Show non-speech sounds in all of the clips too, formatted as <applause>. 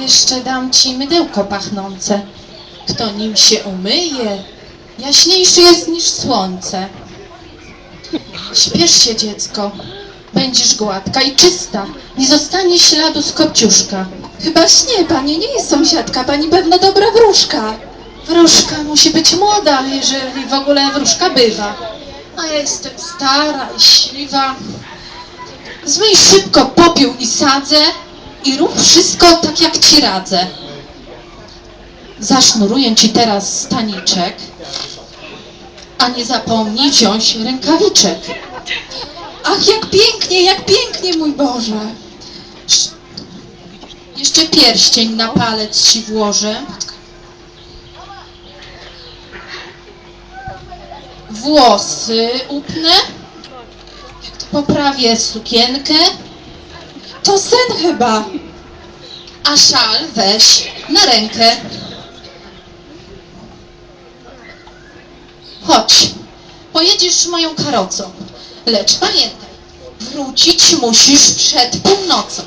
Jeszcze dam ci mydełko pachnące. Kto nim się umyje, jaśniejszy jest niż słońce. Śpiesz się, dziecko. Będziesz gładka i czysta. Nie zostanie śladu z kopciuszka. Chyba śnie, pani nie jest sąsiadka, pani pewno dobra wróżka. Wróżka musi być młoda, jeżeli w ogóle wróżka bywa. A ja jestem stara i siwa. Zmyj szybko popiół i sadzę i rób wszystko tak, jak ci radzę. Zasznuruję ci teraz staniczek, a nie zapomnij wziąć rękawiczek. Ach, jak pięknie, jak pięknie, mój Boże. Jeszcze pierścień na palec ci włożę. Włosy upnę. Poprawię sukienkę, To sen chyba. a szal weź na rękę. Chodź, pojedziesz moją karocą, lecz pamiętaj, wrócić musisz przed północą.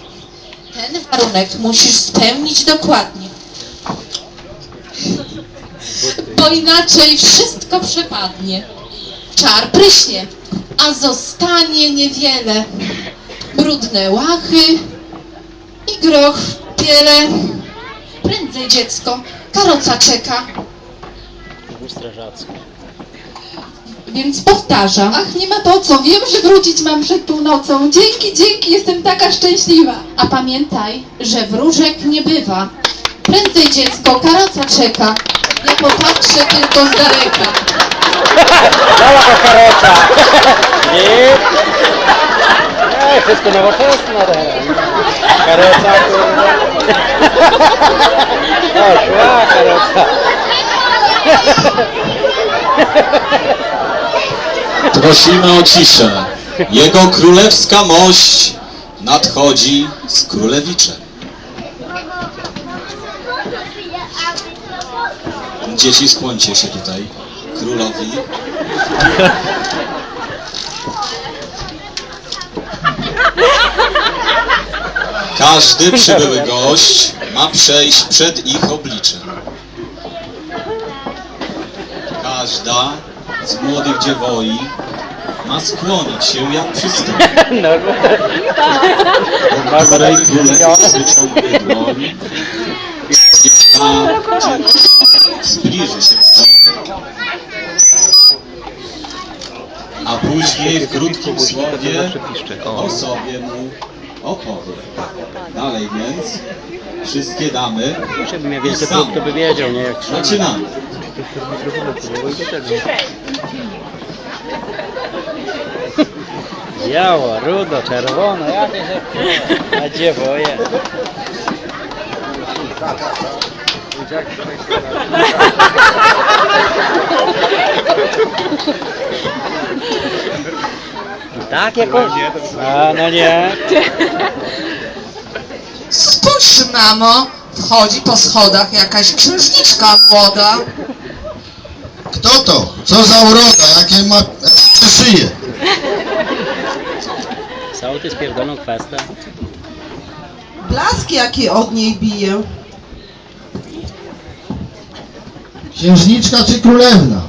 Ten warunek musisz spełnić dokładnie. Bo inaczej wszystko przepadnie. Czar pryśnie, a zostanie niewiele. Brudne łachy i groch w piele. Prędzej dziecko, karoca czeka, strażacki. więc powtarzam. Ach, nie ma po co, wiem, że wrócić mam przed północą. Dzięki, dzięki, jestem taka szczęśliwa. A pamiętaj, że wróżek nie bywa. Prędzej dziecko, karoca czeka. Ja popatrzę tylko z daleka. Nie? Ej, wszystko nowoczesne teraz. Karota, kurwa. O, szła karota. Prosimy o ciszę. Jego królewska mość nadchodzi z królewiczem. Dzieci, skłońcie się tutaj. Królowi. Każdy przybyły gość ma przejść przed ich obliczem. Każda z młodych dziewoi ma skłonić się jak przystępna, No, do której wyciągnie dłoń. Zbliży się. A później w krótkim słowie o sobie mu opowie. Dalej więc, wszystkie damy, Żeby miał więcej prób, to by wiedział, nie? Jak trzeba. zaczynamy. Biało, rudo, czerwono, jakie się... A dziewoje. <laughs> Tak jakoś? A no nie. <laughs> Spójrz, mamo, wchodzi po schodach jakaś księżniczka młoda. Kto to? Co za uroda? Jakie ma jakie szyje? Sołtys pierdolą kwestę. Blask jaki od niej bije. Księżniczka czy królewna?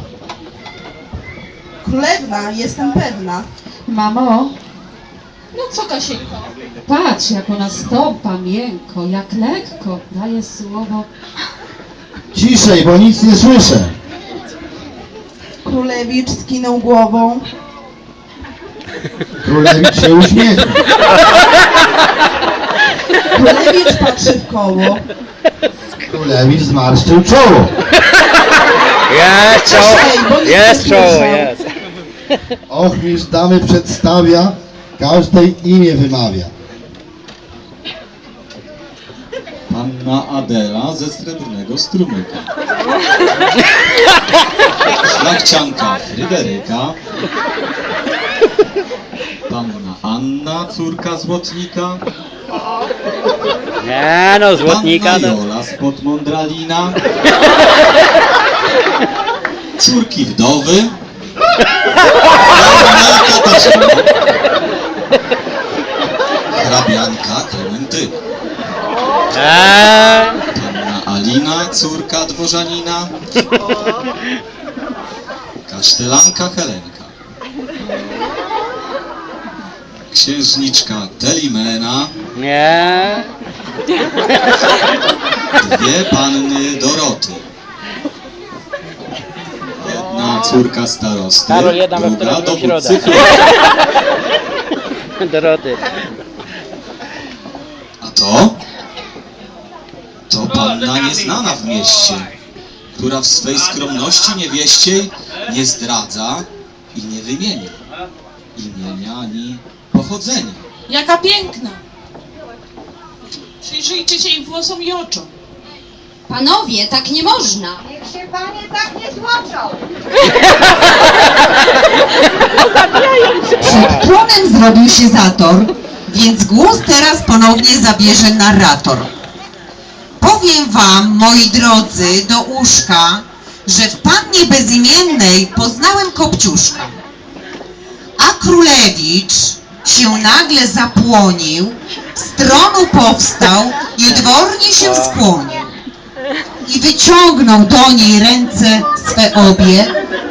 Królewna, jestem pewna. Mamo, No co Kasieńko? patrz jak ona stąpa miękko, jak lekko daje słowo. Ciszej, bo nic nie słyszę. Królewicz skinął głową. Królewicz się uśmiecha. Królewicz patrzy w koło. Królewicz zmarszczył czoło. Jest czoło, Ej, bo nic jest czoło, słyszę. jest. Ochmistrz damy przedstawia, każdej imię wymawia. Panna Adela ze srebrnego strumyka. Szlachcianka Fryderyka. Panna Anna, córka złotnika. Nie no, złotnika Panna to... Jola spod Mądralina. Córki wdowy. <laughs> Panna Katarzyna. Hrabianka Klementyna. Eee, córka dworzanina, kasztelanka Helenka, księżniczka Telimena, Nie. dwie panny Doroty. Córka starosty, Karol, jedna we druga wtorek do dowódcy środę. Doroty. <laughs> A to? To panna nieznana w mieście, która w swej skromności niewieściej nie zdradza i nie wymienia imienia ani pochodzenia. Jaka piękna! Przyjrzyjcie się jej włosom i oczom. Panowie, tak nie można. Się panie tak nie tłoczą. Przed tronem zrobił się zator, więc głos teraz ponownie zabierze narrator. Powiem wam, moi drodzy, do uszka, że w pannie bezimiennej poznałem Kopciuszka. A królewicz się nagle zapłonił, z tronu powstał i dwornie się skłonił. I wyciągnął do niej ręce swe obie,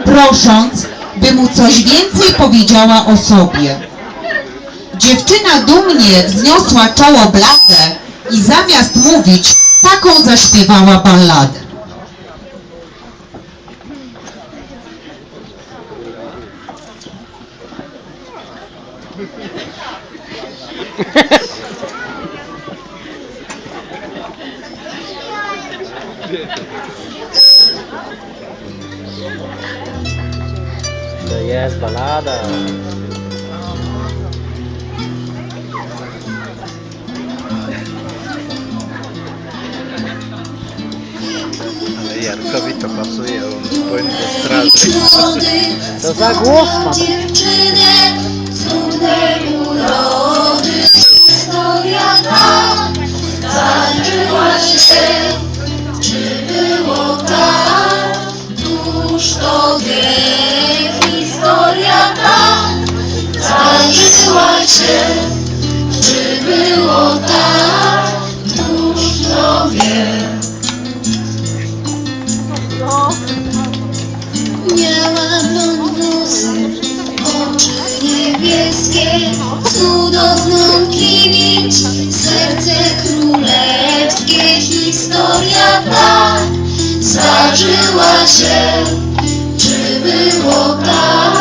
prosząc, by mu coś więcej powiedziała o sobie. Dziewczyna dumnie wzniosła czoło blade i zamiast mówić, taką zaśpiewała balladę. <laughs> To jest balada. Ale Jarkowi to pasuje, on powinien do straży. To za głos ma. Dziewczynę cudowną kibić, serce królewskie. Historia ta zdarzyła się, czy było tak?